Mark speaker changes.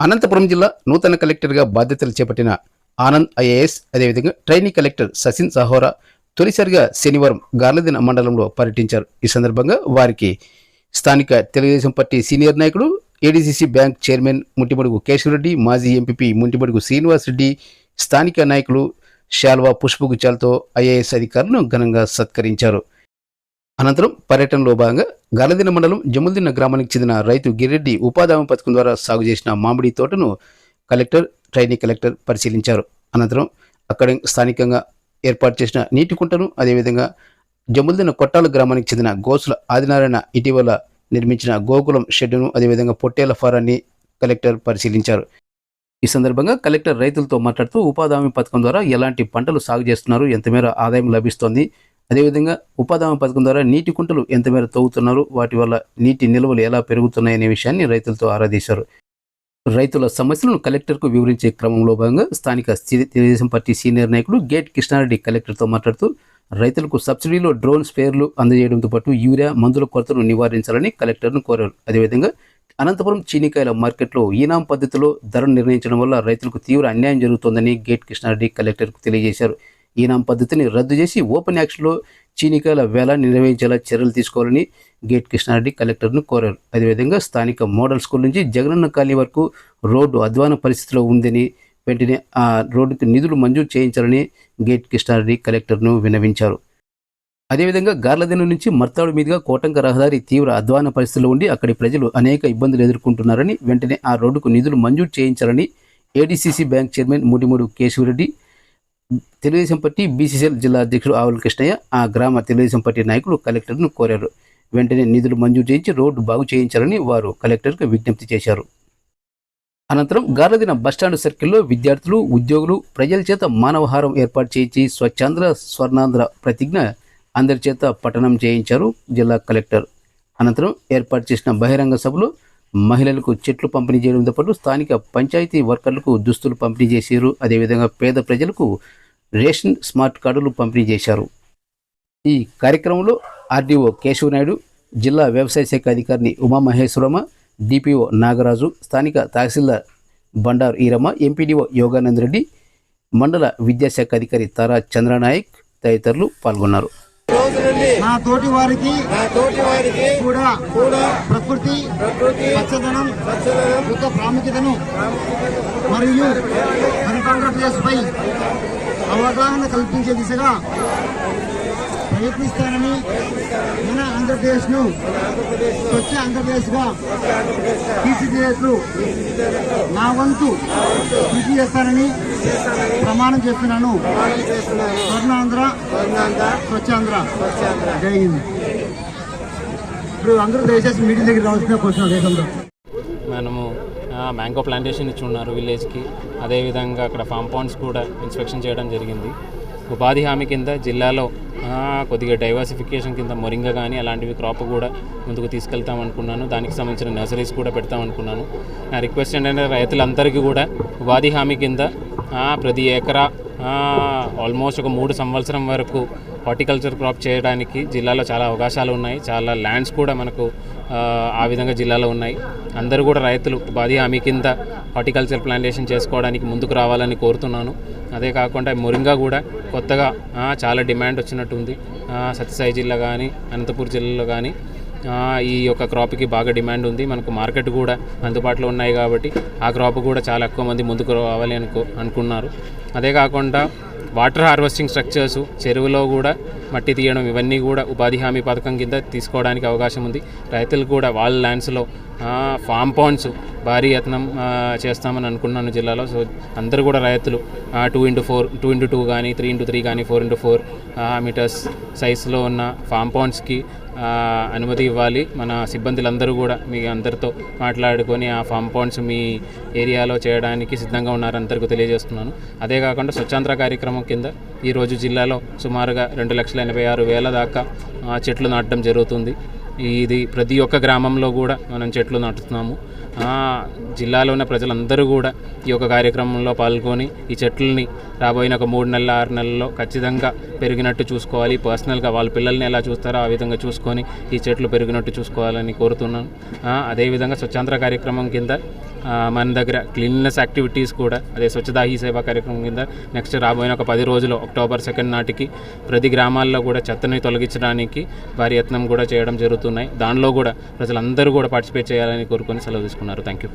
Speaker 1: అనంతపురం జిల్లా నూతన కలెక్టర్గా బాధ్యతలు చేపట్టిన ఆనంద్ ఐఏఎస్ అదేవిధంగా ట్రైనీ కలెక్టర్ సచిన్ సహోరా తొలిసారిగా శనివారం గార్లదిన మండలంలో పర్యటించారు. ఈ సందర్భంగా వారికి స్థానిక తెలుగుదేశం పార్టీ సీనియర్ నాయకుడు ADCC bank chairman Muntimadugu Keshava Reddy మాజీ ఎంపీపీ ముంటిమడుగు శ్రీనివాస్ రెడ్డి స్థానిక నాయకులు శాల్వా పుష్పగుచ్చాలతో ఐఏఎస్ అధికారులను ఘనంగా సత్కరించారు. అనంతరం పర్యటనలో భాగంగా గాలదిన మండలం జముదిన్న గ్రామానికి చెందిన రైతు గిరెడ్డి ఉపాధి పథకం ద్వారా సాగు చేసిన మామిడి తోటను కలెక్టర్ ట్రైనింగ్ కలెక్టర్ పరిశీలించారు. అనంతరం అక్కడ స్థానికంగా ఏర్పాటు చేసిన నీటి కుంటను అదేవిధంగా జముల్దిన కొట్టాల గ్రామానికి చెందిన గోసుల ఆదినారాయణ ఇటీవల నిర్మించిన గోకులం షెడ్డును అదేవిధంగా పొట్టేల ఫారాన్ని కలెక్టర్ పరిశీలించారు. ఈ సందర్భంగా కలెక్టర్ రైతులతో మాట్లాడుతూ ఉపాధి పథకం ద్వారా ఎలాంటి పంటలు సాగు చేస్తున్నారు ఎంతమేర ఆదాయం లభిస్తోంది అదేవిధంగా ఉపాధి హామీ పథకం ద్వారా నీటి కుంటలు ఎంతమేర తవ్వుతున్నారు? వాటి వల్ల నీటి నిల్వలు ఎలా పెరుగుతున్నాయనే విషయాన్ని రైతులతో ఆరాధీశారు రైతుల సమస్యలను కలెక్టర్కు వివరించే క్రమంలో భాగంగా స్థానిక తెలుగుదేశం పార్టీ సీనియర్ నాయకుడు గేట్ కృష్ణారెడ్డి కలెక్టర్తో మాట్లాడుతూ రైతులకు సబ్సిడీలో డ్రోన్ స్పేర్లు అందజేయడంతో పాటు యూరియా మందుల కొరతను నివారించాలని కలెక్టర్ను కోరారు. అదేవిధంగా అనంతపురం చీనికాయల మార్కెట్లో ఈనాం పద్ధతిలో ధరను నిర్ణయించడం వల్ల రైతులకు తీవ్ర అన్యాయం జరుగుతోందని గేట్ కృష్ణారెడ్డి కలెక్టర్కు తెలియజేశారు. ఈనాం పద్ధతిని రద్దు చేసి ఓపెన్ యాక్షన్లో చీనికాయల వేల నిర్వహించేలా చర్యలు తీసుకోవాలని గేట్ కృష్ణారెడ్డి కలెక్టర్ను కోరారు. అదేవిధంగా స్థానిక మోడల్ స్కూల్ నుంచి జగనన్న కాలనీ వరకు రోడ్డు అధ్వాన పరిస్థితిలో ఉందని వెంటనే ఆ రోడ్డుకు నిధులు మంజూరు చేయించాలని గేట్ కృష్ణారెడ్డి కలెక్టర్ను విన్నవించారు. అదేవిధంగా గార్లదిన నుంచి మర్తాడు మీదుగా కోటంక రహదారి తీవ్ర అధ్వాన పరిస్థితిలో ఉండి అక్కడి ప్రజలు అనేక ఇబ్బందులు ఎదుర్కొంటున్నారని వెంటనే ఆ రోడ్డుకు నిధులు మంజూరు చేయించాలని ADCC bank chairman Mudimudu Keshava Reddy Telugu Desam party BCCL జిల్లా అధ్యక్షుడు ఆవుల కృష్ణయ్య ఆ గ్రామ తెలుగుదేశం పార్టీ నాయకులు కలెక్టర్ను కోరారు. వెంటనే నిధులు మంజూరు చేయించి రోడ్డు బాగు చేయించాలని వారు కలెక్టర్కు విజ్ఞప్తి చేశారు. అనంతరం గారదిన బస్టాండ్ సర్కిల్లో విద్యార్థులు ఉద్యోగులు ప్రజల చేత మానవహారం ఏర్పాటు చేయించి స్వచ్ఛాంధ్ర స్వర్ణాంధ్ర ప్రతిజ్ఞ అందరి చేత పఠనం చేయించారు జిల్లా కలెక్టర్. అనంతరం ఏర్పాటు చేసిన బహిరంగ సభలో మహిళలకు చెట్లు పంపిణీ చేయడంతో పాటు స్థానిక పంచాయతీ వర్కర్లకు దుస్తులు పంపిణీ చేశారు. అదేవిధంగా పేద ప్రజలకు రేషన్ స్మార్ట్ కార్డులు పంపిణీ చేశారు. ఈ కార్యక్రమంలో ఆర్డీఓ కేశవనాయుడు జిల్లా వ్యవసాయ శాఖ అధికారిని ఉమామహేశ్వరమ్మ డిపిఓ నాగరాజు స్థానిక తహసీల్దార్ బండారు ఈరమ్మ ఎంపీడీఓ యోగానందరెడ్డి మండల విద్యాశాఖ అధికారి తారా చంద్రనాయక్ తదితరులు పాల్గొన్నారు.
Speaker 2: నా తోటి వారికి
Speaker 3: నా తోటి వారికి
Speaker 2: కూడా
Speaker 3: కూడా
Speaker 2: ప్రకృతి
Speaker 3: ప్రకృతి
Speaker 2: పచ్చదనం
Speaker 3: పచ్చదనం
Speaker 2: యొక్క ప్రాముఖ్యతను మరియు పై అవగాహన కల్పించే దిశగా ప్రయత్నిస్తానని మన ఆంధ్రప్రదేశ్ను స్వచ్ఛ ఆంధ్రప్రదేశ్గా తీర్చిదిద్దేట్లు నా వంతు కృషి చేస్తానని ప్రమాణం చేస్తున్నాను. స్వచ్ఛాంధ్ర. జై హింద్. ఇప్పుడు అందరూ దయచేసి మీటింగ్ దగ్గర రావాల్సిన క్వశ్చన్ దేశంలో
Speaker 4: మనము మ్యాంగో ప్లాంటేషన్ ఇచ్చి ఉన్నారు విలేజ్కి. అదేవిధంగా అక్కడ ఫామ్ పాండ్స్ కూడా ఇన్స్పెక్షన్ చేయడం జరిగింది. ఉపాధి హామీ కింద జిల్లాలో కొద్దిగా డైవర్సిఫికేషన్ కింద మొరింగ కానీ అలాంటివి క్రాప్ కూడా ముందుకు తీసుకెళ్తాం అనుకున్నాను. దానికి సంబంధించిన నర్సరీస్ కూడా పెడతాం అనుకున్నాను. నా రిక్వెస్ట్ ఏంటంటే రైతులందరికీ కూడా ఉపాధి హామీ కింద ప్రతి ఎకరా ఆల్మోస్ట్ ఒక మూడు సంవత్సరం వరకు హార్టికల్చర్ క్రాప్ చేయడానికి జిల్లాలో చాలా అవకాశాలు ఉన్నాయి. చాలా ల్యాండ్స్ కూడా మనకు ఆ, విధంగా జిల్లాలో ఉన్నాయి. అందరూ కూడా రైతులు ఉపాధి హామీ కింద హార్టికల్చర్ ప్లాంటేషన్ చేసుకోవడానికి ముందుకు రావాలని కోరుతున్నాను. అదే కాకుండా మురింగా కూడా కొత్తగా చాలా డిమాండ్ వచ్చినట్టుంది సత్యసాయి జిల్లా కానీ అనంతపూర్ జిల్లాలో కానీ ఈ యొక్క క్రాప్కి బాగా డిమాండ్ ఉంది. మనకు మార్కెట్ కూడా అందుబాటులో ఉన్నాయి కాబట్టి ఆ క్రాప్ కూడా చాలా ఎక్కువ మంది ముందుకు రావాలి అనుకో అనుకున్నారు. అదే కాకుండా వాటర్ హార్వెస్టింగ్ స్ట్రక్చర్స్ చెరువులో కూడా మట్టి తీయడం ఇవన్నీ కూడా ఉపాధి హామీ పథకం కింద తీసుకోవడానికి అవకాశం ఉంది. రైతులు కూడా వాళ్ళ ల్యాండ్స్లో ఫామ్ పాండ్స్ భారీ యత్నం చేస్తామని అనుకున్నాను జిల్లాలో. సో అందరూ కూడా రైతులు two into four two into two కానీ త్రీ ఇంటూ త్రీ కానీ ఫోర్ ఇంటూ ఫోర్ మీటర్స్ సైజులో ఉన్న ఫామ్ పాండ్స్కి అనుమతి ఇవ్వాలి. మన సిబ్బందులందరూ కూడా మీ అందరితో మాట్లాడుకొని ఆ ఫామ్ పాండ్స్ మీ ఏరియాలో చేయడానికి సిద్ధంగా ఉన్నారందరికీ తెలియజేస్తున్నాను. అదే కాకుండా స్వచ్ఛాంధ్ర కార్యక్రమం కింద ఈరోజు జిల్లాలో సుమారుగా రెండు లక్షల ఎనభై ఆరు వేల దాకా చెట్లు నాటడం జరుగుతుంది. ఇది ప్రతి ఒక్క గ్రామంలో కూడా మనం చెట్లు నాటుతున్నాము. జిల్లాలో ఉన్న ప్రజలందరూ కూడా ఈ యొక్క కార్యక్రమంలో పాల్గొని ఈ చెట్లని రాబోయిన ఒక మూడు నెలల ఆరు నెలల్లో ఖచ్చితంగా పెరిగినట్టు చూసుకోవాలి. పర్సనల్గా వాళ్ళ పిల్లల్ని ఎలా చూస్తారో ఆ విధంగా చూసుకొని ఈ చెట్లు పెరిగినట్టు చూసుకోవాలని కోరుతున్నాను. అదేవిధంగా స్వచ్ఛాంతర కార్యక్రమం కింద మన దగ్గర క్లీన్నెస్ యాక్టివిటీస్ కూడా అదే స్వచ్ఛతా హీ సేవా కార్యక్రమం కింద నెక్స్ట్ రాబోయిన ఒక పది రోజులు అక్టోబర్ సెకండ్ నాటికి ప్రతి గ్రామాల్లో కూడా చెత్తని తొలగించడానికి వారి యత్నం కూడా చేయడం జరుగుతున్నాయి. దానిలో కూడా ప్రజలందరూ కూడా పార్టిసిపేట్ చేయాలని కోరుకొని సెలవు తీసుకున్నారు. Thank you